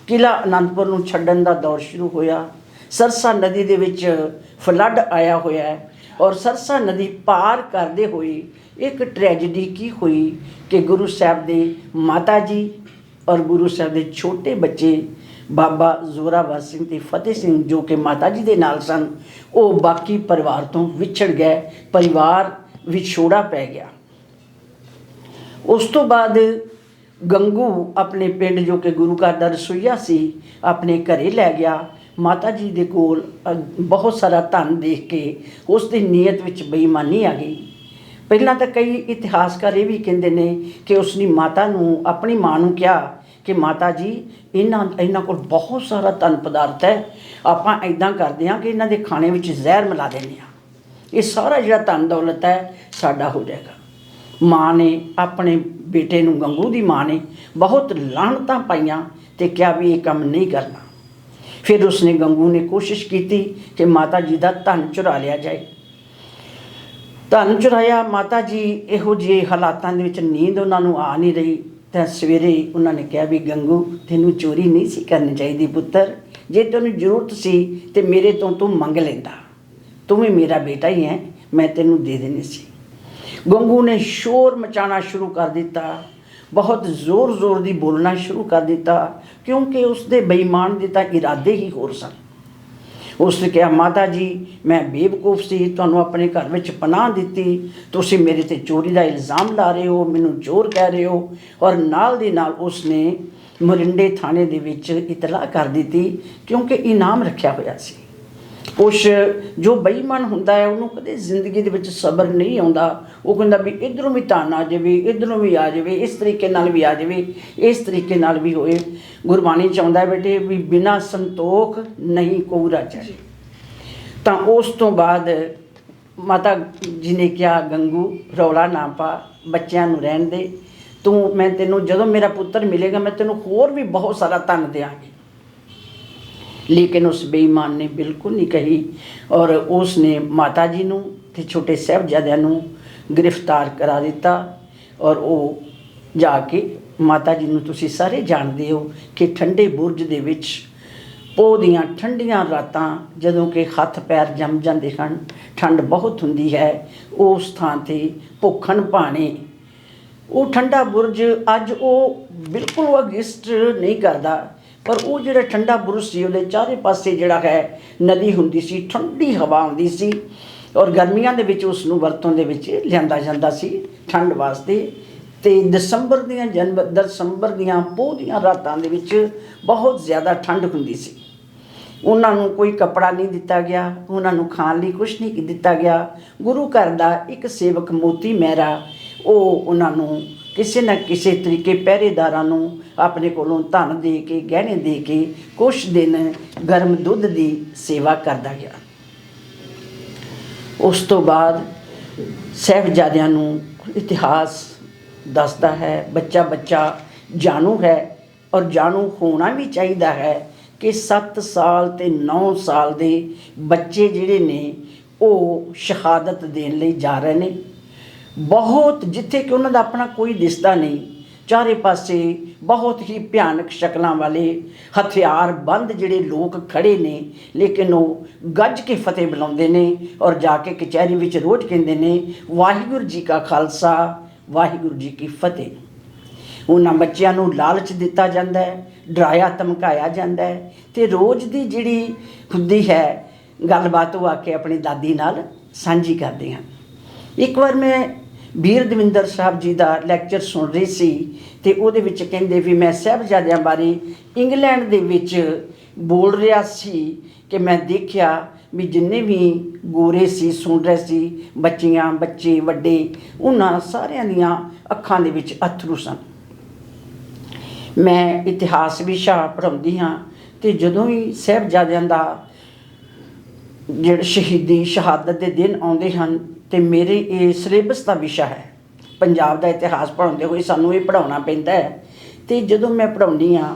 ਕਿਲਾ ਅਨੰਦਪੁਰ ਨੂੰ ਛੱਡਣ ਦਾ ਦੌਰ ਸ਼ੁਰੂ ਹੋਇਆ। ਸਰਸਾ ਨਦੀ ਦੇ ਵਿੱਚ ਫਲੱਡ ਆਇਆ ਹੋਇਆ ਹੈ ਔਰ ਸਰਸਾ ਨਦੀ ਪਾਰ ਕਰਦੇ ਹੋਏ ਇੱਕ ਟ੍ਰੈਜੇਡੀ ਕੀ ਹੋਈ ਕਿ ਗੁਰੂ ਸਾਹਿਬ ਦੇ ਮਾਤਾ ਜੀ ਔਰ ਗੁਰੂ ਸਾਹਿਬ ਦੇ ਛੋਟੇ ਬੱਚੇ ਬਾਬਾ ਜ਼ੋਰਾਵਰ ਸਿੰਘ ਤੇ ਫਤਿਹ ਸਿੰਘ ਜੋ ਕਿ ਮਾਤਾ ਜੀ ਦੇ ਨਾਲ ਸਨ, ਉਹ ਬਾਕੀ ਪਰਿਵਾਰ ਤੋਂ ਵਿਛੜ ਗਏ, ਪਰਿਵਾਰ ਵਿਛੋੜਾ ਪੈ ਗਿਆ। ਉਸ ਤੋਂ ਬਾਅਦ ਗੰਗੂ ਆਪਣੇ ਪਿੰਡ ਜੋ ਕਿ ਗੁਰੂ ਘਰ ਦਾ ਰਸੋਈਆ ਸੀ, ਆਪਣੇ ਘਰੇ ਲੈ ਗਿਆ। ਮਾਤਾ ਜੀ ਦੇ ਕੋਲ ਬਹੁਤ ਸਾਰਾ ਧਨ ਦੇਖ ਕੇ ਉਸ ਦੀ ਨੀਅਤ ਵਿੱਚ ਬੇਈਮਾਨੀ ਆ ਗਈ। ਪਹਿਲਾਂ ਤਾਂ ਕਈ ਇਤਿਹਾਸਕਾਰ ਇਹ ਵੀ ਕਹਿੰਦੇ ਨੇ ਕਿ ਉਸ ਦੀ ਮਾਤਾ ਨੂੰ, ਆਪਣੀ ਮਾਂ ਨੂੰ ਕਿਹਾ ਕਿ ਮਾਤਾ ਜੀ, ਇਹਨਾਂ ਇਹਨਾਂ ਕੋਲ ਬਹੁਤ ਸਾਰਾ ਧਨ ਪਦਾਰਥ ਹੈ। ਆਪਾਂ ਐਦਾਂ ਕਰਦੇ ਹਾਂ ਕਿ ਇਹਨਾਂ ਦੇ ਖਾਣੇ ਵਿੱਚ ਜ਼ਹਿਰ ਮਿਲਾ ਦਿੰਦੇ ਹਾਂ। ਇਹ ਸਾਰਾ ਜਿਹੜਾ ਧਨ ਦੌਲਤ ਹੈ, ਸਾਡਾ ਹੋ ਜਾਏਗਾ। ਮਾਂ ਨੇ ਆਪਣੇ ਬੇਟੇ ਨੂੰ ਗੰਗੂ ਦੀ ਮਾਂ ਨੇ ਬਹੁਤ ਲਾਹਣਤਾਂ ਪਾਈਆਂ ਤੇ ਕਿਹਾ ਵੀ ਇਹ ਕੰਮ ਨਹੀਂ ਕਰਨਾ। ਫਿਰ ਉਸਨੇ ਗੰਗੂ ਨੇ ਕੋਸ਼ਿਸ਼ ਕੀਤੀ ਕਿ ਮਾਤਾ ਜੀ ਦਾ ਧਨ ਚੁਰਾ ਲਿਆ ਜਾਏ ਧਨ ਚੁਰਾਇਆ ਮਾਤਾ ਜੀ ਇਹੋ ਜਿਹੇ ਹਾਲਾਤਾਂ ਦੇ ਵਿੱਚ ਨੀਂਦ ਉਹਨਾਂ ਨੂੰ ਆ ਨਹੀਂ ਰਹੀ ਤਾਂ ਸਵੇਰੇ ਉਹਨਾਂ ਨੇ ਕਿਹਾ ਵੀ ਗੰਗੂ ਤੈਨੂੰ ਚੋਰੀ ਨਹੀਂ ਸੀ ਕਰਨੀ ਚਾਹੀਦੀ ਪੁੱਤਰ ਜੇ ਤੈਨੂੰ ਜ਼ਰੂਰਤ ਸੀ ਤੇ ਮੇਰੇ ਤੋਂ ਤੂੰ ਮੰਗ ਲੈਂਦਾ ਤੂੰ ਵੀ ਮੇਰਾ ਬੇਟਾ ਹੀ ਹੈ ਮੈਂ ਤੈਨੂੰ ਦੇ ਦੇਣੀ ਸੀ ਗੰਗੂ ਨੇ ਸ਼ੋਰ ਮਚਾਣਾ ਸ਼ੁਰੂ ਕਰ ਦਿੱਤਾ ਬਹੁਤ ਜ਼ੋਰ-ਜ਼ੋਰ ਦੀ ਬੋਲਣਾ ਸ਼ੁਰੂ ਕਰ ਦਿੱਤਾ, ਕਿਉਂਕਿ ਉਸ ਦੇ ਬੇਈਮਾਨ ਦੇ ਤਾਂ ਇਰਾਦੇ ਹੀ ਹੋਰ ਸਨ। ਉਸ ਨੇ ਕਿਹਾ, ਮਾਤਾ ਜੀ, ਮੈਂ ਬੇਵਕੂਫ ਸੀ, ਤੁਹਾਨੂੰ ਆਪਣੇ ਘਰ ਵਿੱਚ ਪਨਾਹ ਦਿੱਤੀ। ਤੁਸੀਂ ਮੇਰੇ ਤੇ ਚੋਰੀ ਦਾ ਇਲਜ਼ਾਮ ਲਾ ਰਹੇ ਹੋ, ਮੈਨੂੰ ਚੋਰ ਕਹਿ ਰਹੇ ਹੋ। ਔਰ ਨਾਲ ਦੀ ਨਾਲ ਉਸ ਨੇ ਮਰਿੰਡੇ ਥਾਣੇ ਦੇ ਵਿੱਚ ਇਤਲਾਹ ਕਰ ਦਿੱਤੀ, ਕਿਉਂਕਿ ਇਨਾਮ ਰੱਖਿਆ ਹੋਇਆ ਸੀ। ਕੁਛ ਜੋ ਬੇਈਮਾਨ ਹੁੰਦਾ ਹੈ ਉਹਨੂੰ ਕਦੇ ਜ਼ਿੰਦਗੀ ਦੇ ਵਿੱਚ ਸਬਰ ਨਹੀਂ ਆਉਂਦਾ। ਉਹ ਕਹਿੰਦਾ ਵੀ ਇਧਰੋਂ ਵੀ ਤਾਨ ਆ ਜਾਵੇ ਇਧਰੋਂ ਵੀ ਆ ਜਾਵੇ ਇਸ ਤਰੀਕੇ ਨਾਲ ਵੀ ਆ ਜਾਵੇ ਇਸ ਤਰੀਕੇ ਨਾਲ ਵੀ ਹੋਏ। ਗੁਰਬਾਣੀ ਚਾਹੁੰਦਾ ਹੈ ਬੇਟੇ ਵੀ ਬਿਨਾ ਸੰਤੋਖ ਨਹੀਂ ਕੋ ਰਾਜਾ। ਤਾਂ ਉਸ ਤੋਂ ਬਾਅਦ ਮਾਤਾ ਜੀ ਨੇ ਕਿਹਾ ਗੰਗੂ ਰੌਲਾ ਨਾ ਪਾ ਬੱਚਿਆਂ ਨੂੰ ਰਹਿਣ ਦੇ। ਤੂੰ ਮੈਂ ਤੈਨੂੰ ਜਦੋਂ ਮੇਰਾ ਪੁੱਤਰ ਮਿਲੇਗਾ ਮੈਂ ਤੈਨੂੰ ਹੋਰ ਵੀ ਬਹੁਤ ਸਾਰਾ ਧਨ ਦਿਆਂਗੀ। ਲੇਕਿਨ ਉਸ ਬੇਈਮਾਨ ਨੇ ਬਿਲਕੁਲ ਨਹੀਂ ਕਹੀ ਔਰ ਉਸ ਨੇ ਮਾਤਾ ਜੀ ਨੂੰ ਤੇ ਛੋਟੇ ਸਾਹਿਬਜ਼ਾਦਿਆਂ ਨੂੰ ਗ੍ਰਿਫਤਾਰ ਕਰਾ ਦਿੱਤਾ ਔਰ ਉਹ ਜਾ ਕੇ ਮਾਤਾ ਜੀ ਨੂੰ ਤੁਸੀਂ ਸਾਰੇ ਜਾਣਦੇ ਹੋ ਕਿ ਠੰਡੇ ਬੁਰਜ ਦੇ ਵਿੱਚ ਉਹ ਦੀਆਂ ਠੰਡੀਆਂ ਰਾਤਾਂ ਜਦੋਂ ਕਿ ਹੱਥ ਪੈਰ ਜੰਮ ਜਾਂਦੇ ਹਨ, ਠੰਡ ਬਹੁਤ ਹੁੰਦੀ ਹੈ, ਉਸ ਥਾਂ ਤੇ ਭੁੱਖਣ ਭਾਣੇ। ਉਹ ਠੰਡਾ ਬੁਰਜ ਅੱਜ ਉਹ ਬਿਲਕੁਲ ਉਹ ਅਗਿਸਟ ਨਹੀਂ ਕਰਦਾ। ਪਰ ਉਹ ਜਿਹੜਾ ਠੰਡਾ ਬੁਰਜ ਸੀ, ਉਹਦੇ ਚਾਰੇ ਪਾਸੇ ਜਿਹੜਾ ਹੈ, ਨਦੀ ਹੁੰਦੀ ਸੀ, ਠੰਡੀ ਹਵਾ ਆਉਂਦੀ ਸੀ ਔਰ ਗਰਮੀਆਂ ਦੇ ਵਿੱਚ ਉਸ ਨੂੰ ਵਰਤੋਂ ਦੇ ਵਿੱਚ ਲਿਆਂਦਾ ਜਾਂਦਾ ਸੀ ਠੰਡ ਵਾਸਤੇ। ਤੇ ਦਸੰਬਰ ਦੀਆਂ ਜਨਵਰ ਦਸੰਬਰ ਦੀਆਂ ਪੋਹ ਰਾਤਾਂ ਦੇ ਵਿੱਚ ਬਹੁਤ ਜ਼ਿਆਦਾ ਠੰਡ ਹੁੰਦੀ ਸੀ। ਉਹਨਾਂ ਨੂੰ ਕੋਈ ਕਪੜਾ ਨਹੀਂ ਦਿੱਤਾ ਗਿਆ, ਉਹਨਾਂ ਨੂੰ ਖਾਣ ਲਈ ਕੁਝ ਨਹੀਂ ਦਿੱਤਾ ਗਿਆ। ਗੁਰੂ ਘਰ ਦਾ ਇੱਕ ਸੇਵਕ ਮੋਤੀ ਮਹਿਰਾ, ਉਹ ਉਹਨਾਂ ਨੂੰ ਕਿਸੇ ਨਾ ਕਿਸੇ ਤਰੀਕੇ ਪਹਿਰੇਦਾਰਾਂ ਨੂੰ ਆਪਣੇ ਕੋਲੋਂ ਧਨ ਦੇ ਕੇ, ਗਹਿਣੇ ਦੇ ਕੇ, ਕੁਛ ਦਿਨ ਗਰਮ ਦੁੱਧ ਦੀ ਸੇਵਾ ਕਰਦਾ ਗਿਆ। ਉਸ ਤੋਂ ਬਾਅਦ ਸਾਹਿਬਜ਼ਾਦਿਆਂ ਨੂੰ ਇਤਿਹਾਸ ਦੱਸਦਾ ਹੈ ਬੱਚਾ ਬੱਚਾ ਜਾਣੂ ਹੈ ਔਰ ਜਾਣੂ ਹੋਣਾ ਵੀ ਚਾਹੀਦਾ ਹੈ ਕਿ 7 ਸਾਲ ਤੇ 9 ਸਾਲ ਦੇ ਬੱਚੇ ਜਿਹੜੇ ਨੇ, ਉਹ ਸ਼ਹਾਦਤ ਦੇਣ ਲਈ ਜਾ ਰਹੇ ਨੇ। ਬਹੁਤ ਜਿੱਥੇ ਕਿ ਉਹਨਾਂ ਦਾ ਆਪਣਾ ਕੋਈ ਦਿਸਦਾ ਨਹੀਂ, ਚਾਰੇ ਪਾਸੇ ਬਹੁਤ ਹੀ ਭਿਆਨਕ ਸ਼ਕਲਾਂ ਵਾਲੇ ਹਥਿਆਰ ਬੰਦ ਜਿਹੜੇ ਲੋਕ ਖੜੇ ਨੇ, ਲੇਕਿਨ ਉਹ ਗੱਜ ਕੇ ਫਤਿਹ ਬੁਲਾਉਂਦੇ ਨੇ ਔਰ ਜਾ ਕੇ ਕਚਹਿਰੀ ਵਿੱਚ ਰੋਜ਼ ਕਹਿੰਦੇ ਨੇ, ਵਾਹਿਗੁਰੂ ਜੀ ਕਾ ਖਾਲਸਾ, ਵਾਹਿਗੁਰੂ ਜੀ ਕੀ ਫਤਿਹ। ਉਹਨਾਂ ਬੱਚਿਆਂ ਨੂੰ ਲਾਲਚ ਦਿੱਤਾ ਜਾਂਦਾ ਹੈ, ਡਰਾਇਆ, ਧਮਕਾਇਆ ਜਾਂਦਾ ਹੈ ਤੇ ਰੋਜ਼ ਦੀ ਜਿਹੜੀ ਹੁੰਦੀ ਹੈ, ਗੱਲਬਾਤ ਉਹ ਆ ਕੇ ਆਪਣੀ ਦਾਦੀ ਨਾਲ ਸਾਂਝੀ ਕਰਦੇ ਹਾਂ ਇੱਕ ਵਾਰ ਮੈਂ ਵੀਰ ਦਵਿੰਦਰ ਸਾਹਿਬ ਜੀ ਦਾ ਲੈਕਚਰ ਸੁਣ ਰਹੀ ਸੀ ਤੇ ਉਹਦੇ ਵਿੱਚ ਕਹਿੰਦੇ ਵੀ ਮੈਂ ਸਾਹਿਬਜ਼ਾਦਿਆਂ ਬਾਰੇ ਇੰਗਲੈਂਡ ਦੇ ਵਿੱਚ ਬੋਲ ਰਿਹਾ ਸੀ ਕਿ ਮੈਂ ਦੇਖਿਆ ਵੀ ਜਿੰਨੇ ਵੀ ਗੋਰੇ ਸੀ, ਸੁਣ ਰਹੇ ਸੀ, ਬੱਚੀਆਂ, ਬੱਚੇ, ਵੱਡੇ, ਉਹਨਾਂ ਸਾਰਿਆਂ ਦੀਆਂ ਅੱਖਾਂ ਦੇ ਵਿੱਚ ਅਥਰੂ ਸਨ। ਮੈਂ ਇਤਿਹਾਸ ਵਿਸ਼ਾ ਪੜ੍ਹਾਉਂਦੀ ਹਾਂ ਤੇ ਜਦੋਂ ਵੀ ਸਾਹਿਬਜ਼ਾਦਿਆਂ ਦਾ ਜਿਹੜੇ ਸ਼ਹੀਦੀ ਸ਼ਹਾਦਤ ਦੇ ਦਿਨ ਆਉਂਦੇ ਹਨ ਤੇ ਮੇਰੇ, ਇਹ ਸਿਲੇਬਸ ਦਾ ਵਿਸ਼ਾ ਹੈ। ਪੰਜਾਬ ਦਾ ਇਤਿਹਾਸ ਪੜ੍ਹਾਉਂਦੇ ਹੋਏ ਸਾਨੂੰ ਇਹ ਪੜ੍ਹਾਉਣਾ ਪੈਂਦਾ ਹੈ। ਤੇ ਜਦੋਂ ਮੈਂ ਪੜ੍ਹਾਉਂਦੀ ਆ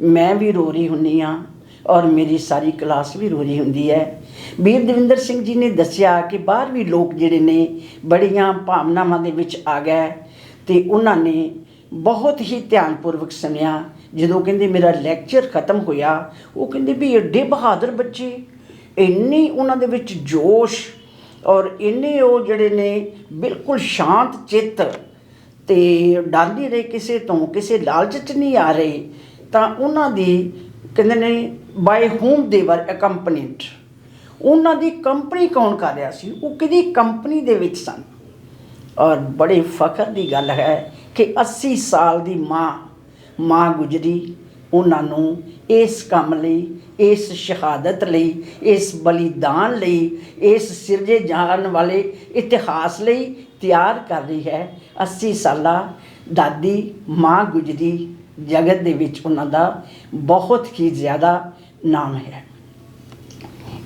ਮੈਂ ਵੀ ਰੋ ਰਹੀ ਹੁੰਨੀ ਆ ਔਰ ਮੇਰੀ ਸਾਰੀ ਕਲਾਸ ਵੀ ਰੋ ਰਹੀ ਹੁੰਦੀ ਹੈ। ਵੀਰ ਦਵਿੰਦਰ ਸਿੰਘ ਜੀ ਨੇ ਦੱਸਿਆ ਕਿ ਬਾਹਰ ਵੀ ਲੋਕ ਜਿਹੜੇ ਨੇ, ਬੜੀਆਂ ਭਾਵਨਾਵਾਂ ਦੇ ਵਿੱਚ ਆ ਗਏ ਤੇ ਉਹਨਾਂ ਨੇ ਬਹੁਤ ਹੀ ਧਿਆਨਪੂਰਵਕ ਸੁਣਿਆ। ਜਦੋਂ ਕਹਿੰਦੇ ਮੇਰਾ ਲੈਕਚਰ ਖਤਮ ਹੋਇਆ, ਉਹ ਕਹਿੰਦੇ ਵੀ ਐਡੇ ਬਹਾਦਰ ਬੱਚੇ, ਇੰਨੀ ਉਹਨਾਂ ਦੇ ਵਿੱਚ ਜੋਸ਼ ਔਰ ਇੰਨੇ ਉਹ ਜਿਹੜੇ ਨੇ ਬਿਲਕੁਲ ਸ਼ਾਂਤ ਚਿੱਤ ਤੇ ਡਰਦੇ ਨਹੀਂ ਰਹੇ ਕਿਸੇ ਤੋਂ, ਕਿਸੇ ਲਾਲਚ 'ਚ ਨਹੀਂ ਆ ਰਹੇ, ਤਾਂ ਉਹਨਾਂ ਦੀ ਕਹਿੰਦੇ ਨੇ ਬਾਈ whom they were accompanied? ਉਹਨਾਂ ਦੀ ਕੰਪਨੀ ਕੌਣ ਕਰ ਰਿਹਾ ਸੀ? ਉਹ ਕਿਹਦੀ ਕੰਪਨੀ ਦੇ ਵਿੱਚ ਸਨ? ਔਰ ਬੜੇ ਫਖਰ ਦੀ ਗੱਲ ਹੈ ਕਿ 80 ਸਾਲ ਦੀ ਮਾਂ ਮਾਂ ਗੁਜਰੀ ਉਹਨਾਂ ਨੂੰ ਇਸ ਕੰਮ ਲਈ, ਇਸ ਸ਼ਹਾਦਤ ਲਈ, ਇਸ ਬਲੀਦਾਨ ਲਈ, ਇਸ ਸਿਰਜੇ ਜਾਣ ਵਾਲੇ ਇਤਿਹਾਸ ਲਈ ਤਿਆਰ ਕਰ ਰਹੀ ਹੈ। 80 ਸਾਲਾ ਦਾਦੀ ਮਾਂ ਗੁਜਰੀ ਜਗਤ ਦੇ ਵਿੱਚ ਉਹਨਾਂ ਦਾ ਬਹੁਤ ਹੀ ਜ਼ਿਆਦਾ ਨਾਮ ਹੈ।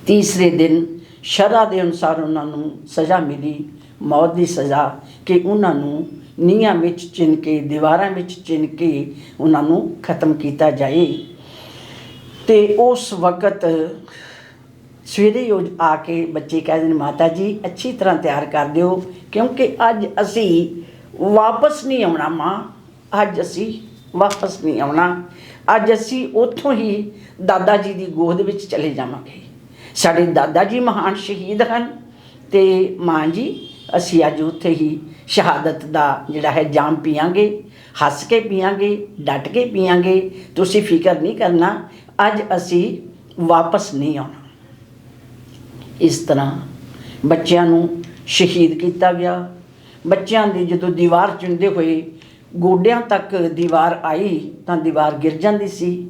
ਤੀਸਰੇ ਦਿਨ ਸ਼ਰਾ ਦੇ ਅਨੁਸਾਰ ਉਹਨਾਂ ਨੂੰ ਸਜ਼ਾ ਮਿਲੀ। ਮੌਤ ਦੀ ਸਜ਼ਾ ਕਿ ਉਹਨਾਂ ਨੂੰ ਨੀਹਾਂ ਵਿੱਚ ਚਿਣ ਕੇ, ਦੀਵਾਰਾਂ ਵਿੱਚ ਚਿਣ ਕੇ ਉਹਨਾਂ ਨੂੰ ਖਤਮ ਕੀਤਾ ਜਾਏ। ਤੇ ਉਸ ਵਕਤ ਸਵੇਰੇ ਉਹ ਆ ਕੇ ਬੱਚੇ ਕਹਿੰਦੇ ਨੇ, ਮਾਤਾ ਜੀ, ਅੱਛੀ ਤਰ੍ਹਾਂ ਤਿਆਰ ਕਰ ਦਿਓ, ਕਿਉਂਕਿ ਅੱਜ ਅਸੀਂ ਵਾਪਸ ਨਹੀਂ ਆਉਣਾ, ਮਾਂ। ਅੱਜ ਅਸੀਂ ਵਾਪਸ ਨਹੀਂ ਆਉਣਾ। ਅੱਜ ਅਸੀਂ ਉੱਥੋਂ ਹੀ ਦਾਦਾ ਜੀ ਦੀ ਗੋਦ ਵਿੱਚ ਚਲੇ ਜਾਵਾਂਗੇ। ਸਾਡੇ ਦਾਦਾ ਜੀ ਮਹਾਨ ਸ਼ਹੀਦ ਹਨ ਤੇ ਮਾਂ ਜੀ ਅਸੀਂ ਅੱਜ ਉੱਥੇ ਹੀ ਸ਼ਹਾਦਤ ਦਾ ਜਿਹੜਾ ਹੈ ਜਾਮ ਪੀਾਂਗੇ ਹੱਸ ਕੇ ਪੀਾਂਗੇ ਡਟ ਕੇ ਪੀਾਂਗੇ ਤੁਸੀਂ ਫਿਕਰ ਨਹੀਂ ਕਰਨਾ, ਅੱਜ ਅਸੀਂ ਵਾਪਸ ਨਹੀਂ ਆਉਣਾ। ਇਸ ਤਰ੍ਹਾਂ ਬੱਚਿਆਂ ਨੂੰ ਸ਼ਹੀਦ ਕੀਤਾ ਗਿਆ। ਬੱਚਿਆਂ ਦੀ ਜਦੋਂ ਦੀਵਾਰ ਚੁੰਦੇ ਹੋਏ ਗੋਡਿਆਂ ਤੱਕ ਦੀਵਾਰ ਆਈ, ਤਾਂ ਦੀਵਾਰ ਗਿਰ ਜਾਂਦੀ ਸੀ।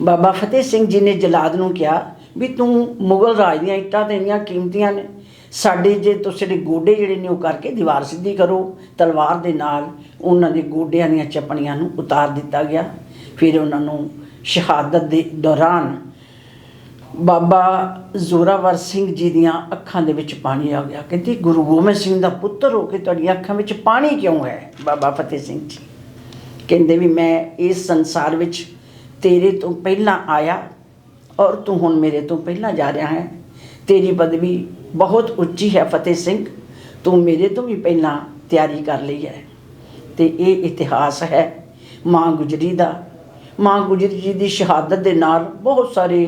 ਬਾਬਾ ਫਤਿਹ ਸਿੰਘ ਜੀ ਨੇ ਜਲਾਦ ਨੂੰ ਕਿਹਾ ਵੀ ਤੂੰ ਮੁਗਲ ਰਾਜ ਦੀਆਂ ਇੱਟਾਂ ਤੇ ਇੰਨੀਆਂ ਕੀਮਤੀਆਂ ਨੇ ਸਾਡੇ ਜੇ ਤੁਸੀਂ ਦੇ ਗੋਡੇ ਜਿਹੜੇ ਨੇ ਉਹ ਕਰਕੇ ਦੀਵਾਰ ਸਿੱਧੀ ਕਰੋ, ਤਲਵਾਰ ਦੇ ਨਾਲ ਉਹਨਾਂ ਦੇ ਗੋਡਿਆਂ ਦੀਆਂ ਚੱਪਣੀਆਂ ਨੂੰ ਉਤਾਰ ਦਿੱਤਾ ਗਿਆ। ਫਿਰ ਉਹਨਾਂ ਨੂੰ ਸ਼ਹਾਦਤ ਦੇ ਦੌਰਾਨ ਬਾਬਾ ਜ਼ੋਰਾਵਰ ਸਿੰਘ ਜੀ ਦੀਆਂ ਅੱਖਾਂ ਦੇ ਵਿੱਚ ਪਾਣੀ ਆ ਗਿਆ। ਕਹਿੰਦੇ, ਗੁਰੂ ਗੋਬਿੰਦ ਸਿੰਘ ਦਾ ਪੁੱਤਰ ਹੋ ਕੇ ਤੁਹਾਡੀਆਂ ਅੱਖਾਂ ਵਿੱਚ ਪਾਣੀ ਕਿਉਂ ਹੈ? ਬਾਬਾ ਫਤਿਹ ਸਿੰਘ ਜੀ। ਕਹਿੰਦੇ ਵੀ, ਮੈਂ ਇਸ ਸੰਸਾਰ ਵਿੱਚ ਤੇਰੇ ਤੋਂ ਪਹਿਲਾਂ ਆਇਆ ਔਰ ਤੂੰ ਹੁਣ ਮੇਰੇ ਤੋਂ ਪਹਿਲਾਂ ਜਾ ਰਿਹਾ ਹੈ। ਤੇਰੀ ਪਦਵੀ ਬਹੁਤ ਉੱਚੀ ਹੈ ਫਤਿਹ ਸਿੰਘ, ਤੂੰ ਮੇਰੇ ਤੋਂ ਵੀ ਪਹਿਲਾਂ ਤਿਆਰੀ ਕਰ ਲਈ ਹੈ ਤੇ ਇਹ ਇਤਿਹਾਸ ਹੈ ਮਾਂ ਗੁਜਰੀ ਦਾ। ਮਾਂ ਗੁਜਰੀ ਜੀ ਦੀ ਸ਼ਹਾਦਤ ਦੇ ਨਾਲ ਬਹੁਤ ਸਾਰੇ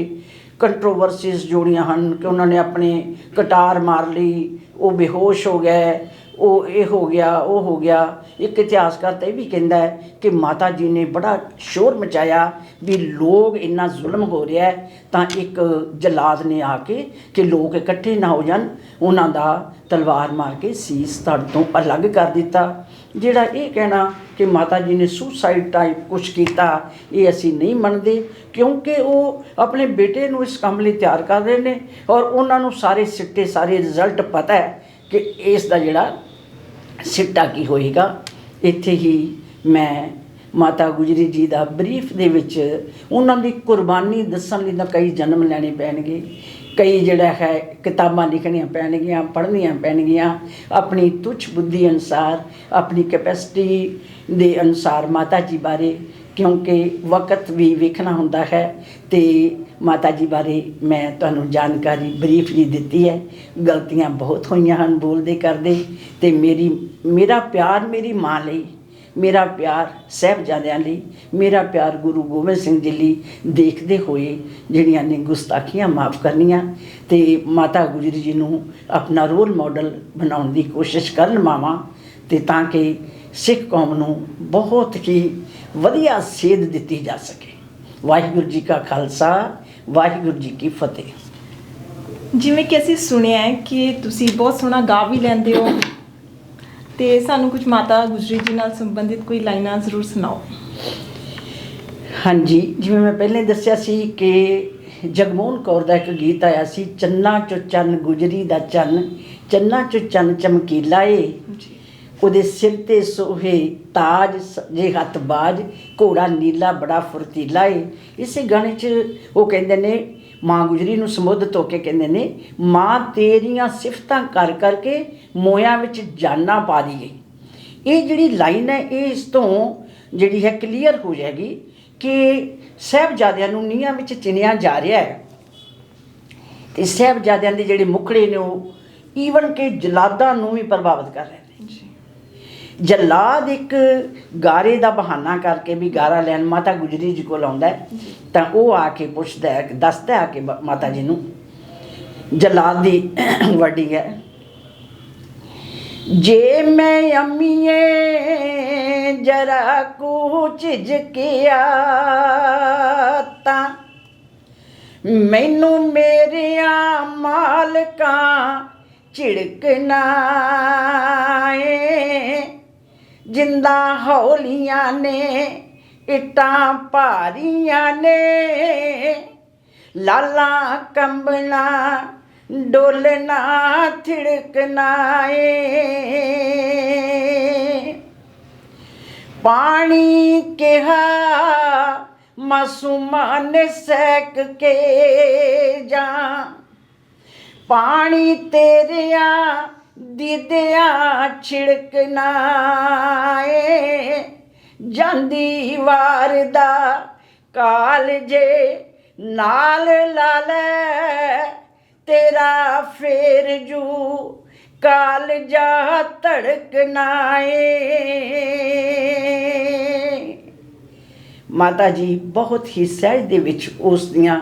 ਕੰਟਰੋਵਰਸੀਜ਼ ਜੁੜੀਆਂ ਹਨ ਕਿ ਉਹਨਾਂ ਨੇ ਆਪਣੇ ਕਟਾਰ ਮਾਰ ਲਈ, ਉਹ ਬੇਹੋਸ਼ ਹੋ ਗਏ ਉਹ ਇਹ ਹੋ ਗਿਆ, ਉਹ ਹੋ ਗਿਆ। ਇੱਕ ਇਤਿਹਾਸਕਾਰ ਤਾਂ ਇਹ ਵੀ ਕਹਿੰਦਾ ਹੈ ਕਿ ਮਾਤਾ ਜੀ ਨੇ ਬੜਾ ਸ਼ੋਰ ਮਚਾਇਆ ਵੀ ਲੋਕ ਇੰਨਾ ਜ਼ੁਲਮ ਹੋ ਰਿਹਾ ਹੈ, ਤਾਂ ਇੱਕ ਜਲਾਦ ਨੇ ਆ ਕੇ ਕਿ ਲੋਕ ਇਕੱਠੇ ਨਾ ਹੋ ਜਾਣ। ਉਹਨਾਂ ਦਾ ਤਲਵਾਰ ਮਾਰ ਕੇ ਸੀਸ ਧੜ ਤੋਂ ਅਲੱਗ ਕਰ ਦਿੱਤਾ। ਜਿਹੜਾ ਇਹ ਕਹਿਣਾ ਕਿ ਮਾਤਾ ਜੀ ਨੇ ਸੁਸਾਈਡ ਟਾਈਪ ਕੁਝ ਕੀਤਾ, ਇਹ ਅਸੀਂ ਨਹੀਂ ਮੰਨਦੇ, ਕਿਉਂਕਿ ਉਹ ਆਪਣੇ ਬੇਟੇ ਨੂੰ ਇਸ ਕੰਮ ਲਈ ਤਿਆਰ ਕਰ ਰਹੇ ਨੇ ਔਰ ਉਹਨਾਂ ਨੂੰ ਸਾਰੇ ਸਿੱਟੇ, ਸਾਰੇ ਰਿਜ਼ਲਟ ਪਤਾ ਹੈ ਕਿ ਇਸ ਦਾ ਜਿਹੜਾ ਸਿੱਟਾ ਕੀ ਹੋਏਗਾ? ਇੱਥੇ ਹੀ ਮੈਂ ਮਾਤਾ ਗੁਜਰੀ ਜੀ ਦਾ ਬਰੀਫ ਦੇ ਵਿੱਚ ਉਹਨਾਂ ਦੀ ਕੁਰਬਾਨੀ ਦੱਸਣ ਲਈ ਤਾਂ ਕਈ ਜਨਮ ਲੈਣੇ ਪੈਣਗੇ। ਕਈ ਜਿਹੜਾ ਹੈ ਕਿਤਾਬਾਂ ਲਿਖਣੀਆਂ ਪੈਣਗੀਆਂ, ਪੜ੍ਹਨੀਆਂ ਪੈਣਗੀਆਂ। ਆਪਣੀ ਤੁੱਛ ਬੁੱਧੀ ਅਨੁਸਾਰ, ਆਪਣੀ ਕੈਪੈਸਿਟੀ ਦੇ ਅਨੁਸਾਰ ਮਾਤਾ ਜੀ ਬਾਰੇ ਕਿਉਂਕਿ ਵਕਤ ਵੀ ਵੇਖਣਾ ਹੁੰਦਾ ਹੈ ਤੇ ਮਾਤਾ ਜੀ ਬਾਰੇ ਮੈਂ ਤੁਹਾਨੂੰ ਜਾਣਕਾਰੀ ਬਰੀਫ ਜੀ ਦਿੱਤੀ ਹੈ। ਗਲਤੀਆਂ ਬਹੁਤ ਹੋਈਆਂ ਹਨ ਬੋਲਦੇ ਕਰਦੇ ਤੇ ਮੇਰੀ, ਮੇਰਾ ਪਿਆਰ ਮੇਰੀ ਮਾਂ ਲਈ, ਮੇਰਾ ਪਿਆਰ ਸਾਹਿਬਜ਼ਾਦਿਆਂ ਲਈ, ਮੇਰਾ ਪਿਆਰ ਗੁਰੂ ਗੋਬਿੰਦ ਸਿੰਘ ਜੀ ਲਈ ਦੇਖਦੇ ਹੋਏ ਜਿਹੜੀਆਂ ਨੇ ਗੁਸਤਾਖੀਆਂ ਮਾਫ ਕਰਨੀਆਂ ਤੇ ਮਾਤਾ ਗੁਜਰੀ ਜੀ ਨੂੰ ਆਪਣਾ ਰੋਲ ਮਾਡਲ ਬਣਾਉਣ ਦੀ ਕੋਸ਼ਿਸ਼ ਕਰਨ ਮਾਵਾਂ ਤੇ ਤਾਂ ਕਿ ਸਿੱਖ ਕੌਮ ਨੂੰ ਬਹੁਤ ਹੀ ਵਧੀਆ ਸੇਧ ਦਿੱਤੀ ਜਾ ਸਕੇ। ਵਾਹਿਗੁਰੂ ਜੀ ਕਾ ਖਾਲਸਾ ਵਾਹਿਗੁਰੂ ਜੀ ਕੀ ਫਤਿਹ। ਜਿਵੇਂ ਕਿ ਅਸੀਂ ਸੁਣਿਆ ਹੈ ਕਿ ਤੁਸੀਂ ਬਹੁਤ ਸੋਹਣਾ ਗਾ ਵੀ ਲੈਂਦੇ ਹੋ। ਤੇ ਸਾਨੂੰ ਕੁਝ ਮਾਤਾ ਗੁਜਰੀ ਜੀ ਨਾਲ ਸੰਬੰਧਿਤ ਕੋਈ ਲਾਈਨਾਂ ਜ਼ਰੂਰ ਸੁਣਾਓ। ਹਾਂਜੀ ਜਿਵੇਂ ਮੈਂ ਪਹਿਲੇ ਦੱਸਿਆ ਸੀ ਕਿ ਜਗਮੋਹਨ ਕੌਰ ਦਾ ਇੱਕ ਗੀਤ ਆਇਆ ਸੀ ਚੰਨਾ ਚੋ ਚੰਨ ਗੁਜਰੀ ਦਾ ਚੰਨ ਚੰਨਾ ਚੋ ਚੰਨ ਚਮਕੀਲਾ ਏ। ਜੀ। ਉਹਦੇ ਸਿਰ ਤੇ ਸੋਹੇ ਤਾਜ ਜੇ ਹੱਥ ਬਾਜ, ਘੋੜਾ ਨੀਲਾ, ਬੜਾ ਫੁਰਤੀਲਾ ਏ। ਇਸੇ ਗਾਣੇ 'ਚ ਉਹ ਕਹਿੰਦੇ ਨੇ, ਮਾਂ ਗੁਜਰੀ ਨੂੰ ਸੰਬੋਧਿਤ ਹੋ ਕੇ ਕਹਿੰਦੇ ਨੇ, ਮਾਂ ਤੇਰੀਆਂ ਸਿਫਤਾਂ ਕਰ ਕਰਕੇ ਮੋਇਆਂ ਵਿੱਚ ਜਾਨਾਂ ਪਾ ਦੀ ਗਈ ਇਹ ਜਿਹੜੀ ਲਾਈਨ ਹੈ, ਇਹ ਇਸ ਤੋਂ ਜਿਹੜੀ ਹੈ ਕਲੀਅਰ ਹੋ ਜਾਏਗੀ ਕਿ ਸਾਹਿਬਜ਼ਾਦਿਆਂ ਨੂੰ ਨੀਹਾਂ ਵਿੱਚ ਚਿਣਿਆ ਜਾ ਰਿਹਾ ਹੈ। ਤੇ ਸਾਹਿਬਜ਼ਾਦਿਆਂ ਦੇ ਜਿਹੜੇ ਮੁਖੜੇ ਨੇ ਉਹ, ਈਵਨ ਕਿ ਜਲਾਦਾਂ ਨੂੰ ਵੀ ਪ੍ਰਭਾਵਿਤ ਕਰ ਰਹੇ ਨੇ। ਜਲਾਦ ਇੱਕ ਗਾਰੇ ਦਾ ਬਹਾਨਾ ਕਰਕੇ ਵੀ ਗਾਰਾ ਲੈਣ ਮਾਤਾ ਗੁਜਰੀ ਜੀ ਕੋਲ ਆਉਂਦਾ ਤਾਂ ਉਹ ਆ ਕੇ ਪੁੱਛਦਾ ਹੈ ਦੱਸਦਾ ਹੈ ਆ ਕੇ ਮਾਤਾ ਜੀ ਨੂੰ। ਜਲਾਦ ਦੀ ਵਰਡਿੰਗ ਹੈ ਜੇ ਮੈਂ ਅੰਮੀਏ ਜਰਾ ਕੁਝ ਝਿਜਕਿਆ ਤਾਂ ਮੈਨੂੰ ਮੇਰਿਆਂ ਮਾਲਕਾਂ ਝਿੜਕਣਾ ਏ ਜਿੰਦਾ ਹੌਲੀਆਂ ਨੇ, ਇਟਾਂ ਭਾਰੀਆਂ ਨੇ। ਲਾਲਾ ਕੰਬਣਾ ਡੋਲਣਾ ਥਿੜਕਣਾ ਏ ਪਾਣੀ ਕਿਹਾ ਮਾਸੂਮਾਂ ਨੇ ਸੈਕ ਕੇ ਜਾ। ਪਾਣੀ ਤੇਰਿਆਂ ਦਿਦਿਆਂ ਛਿੜਕਣਾ ਏ ਜਾਂਦੀ ਵਾਰ ਦਾ ਕਾਲਜੇ ਨਾਲ ਲਾ ਤੇਰਾ ਫੇਰ ਜੂ ਕਾਲਜਾ ਧੜਕਣਾ ਏ ਮਾਤਾ ਜੀ, ਬਹੁਤ ਹੀ ਸਹਿਜ ਦੇ ਵਿੱਚ ਉਸ ਦੀਆਂ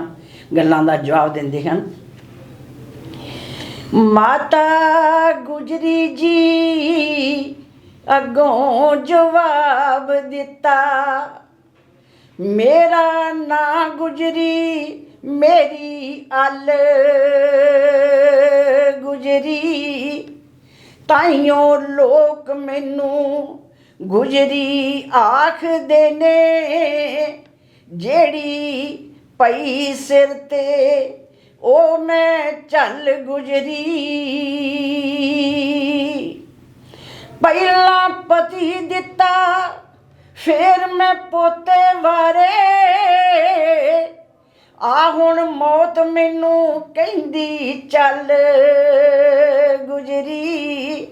ਗੱਲਾਂ ਦਾ ਜਵਾਬ ਦਿੰਦੇ ਹਨ। ਮਾਤਾ ਗੁਜਰੀ ਜੀ ਅੱਗੋਂ ਜਵਾਬ ਦਿੱਤਾ, ਮੇਰਾ ਨਾਂ ਗੁਜਰੀ, ਮੇਰੀ ਅਲ ਗੁਜਰੀ। ਤਾਈਓ ਲੋਕ ਮੈਨੂੰ ਗੁਜਰੀ ਆਖਦੇ ਨੇ, ਜਿਹੜੀ ਪਈ ਸਿਰ ਤੇ ਉਹ ਮੈਂ ਚੱਲ ਗੁਜਰੀ। ਪਹਿਲਾਂ ਪਤੀ ਦਿੱਤਾ, ਫੇਰ ਮੈਂ ਪੋਤੇ ਵਾਰੇ। ਆ ਹੁਣ ਮੌਤ ਮੈਨੂੰ ਕਹਿੰਦੀ, ਚੱਲ ਗੁਜਰੀ।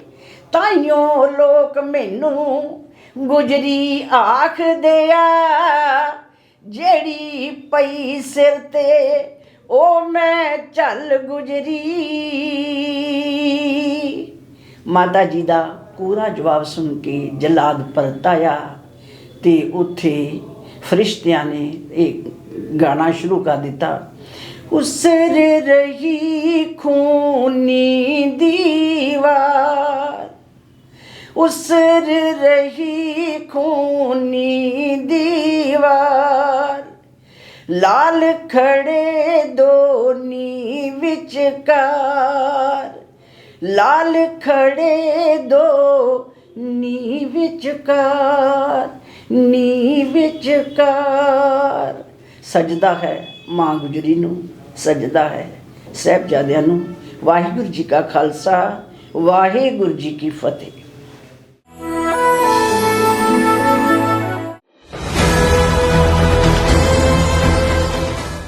ਤਾਈਓ ਲੋਕ ਮੈਨੂੰ ਗੁਜਰੀ ਆਖਦੇ ਆ, ਜਿਹੜੀ ਪਈ ਸਿਰ ਤੇ ਉਹ ਮੈਂ ਚੱਲ ਗੁਜਰੀ। ਮਾਤਾ ਜੀ ਦਾ ਪੂਰਾ ਜਵਾਬ ਸੁਣ ਕੇ ਜਲਾਦ ਪਰਤ ਆਇਆ ਤੇ ਉੱਥੇ ਫਰਿਸ਼ਤਿਆਂ ਨੇ ਇਹ ਗਾਣਾ ਸ਼ੁਰੂ ਕਰ ਦਿੱਤਾ। ਉਸਰ ਰਹੀ ਖੂਨੀ ਦੀਵਾਰ। ਉਸਰ ਰਹੀ ਖੂਨੀ ਦੀਵਾਰ। ਲਾਲ ਖੜੇ ਦੋਨੀ ਵਿਚਕਾਰ। ਲਾਲ ਖੜੇ ਦੋ ਨੀ ਵਿਚਕਾਰ ਨੀ ਵਿਚਕਾਰ। ਸਜਦਾ ਹੈ ਮਾਂ ਗੁਜਰੀ ਨੂੰ, ਸਜਦਾ ਹੈ ਸਹਿਬਜ਼ਾਦਿਆਂ ਨੂੰ। ਵਾਹਿਗੁਰੂ ਜੀ ਕਾ ਖਾਲਸਾ, ਵਾਹਿਗੁਰੂ ਜੀ ਕੀ ਫਤਿਹ।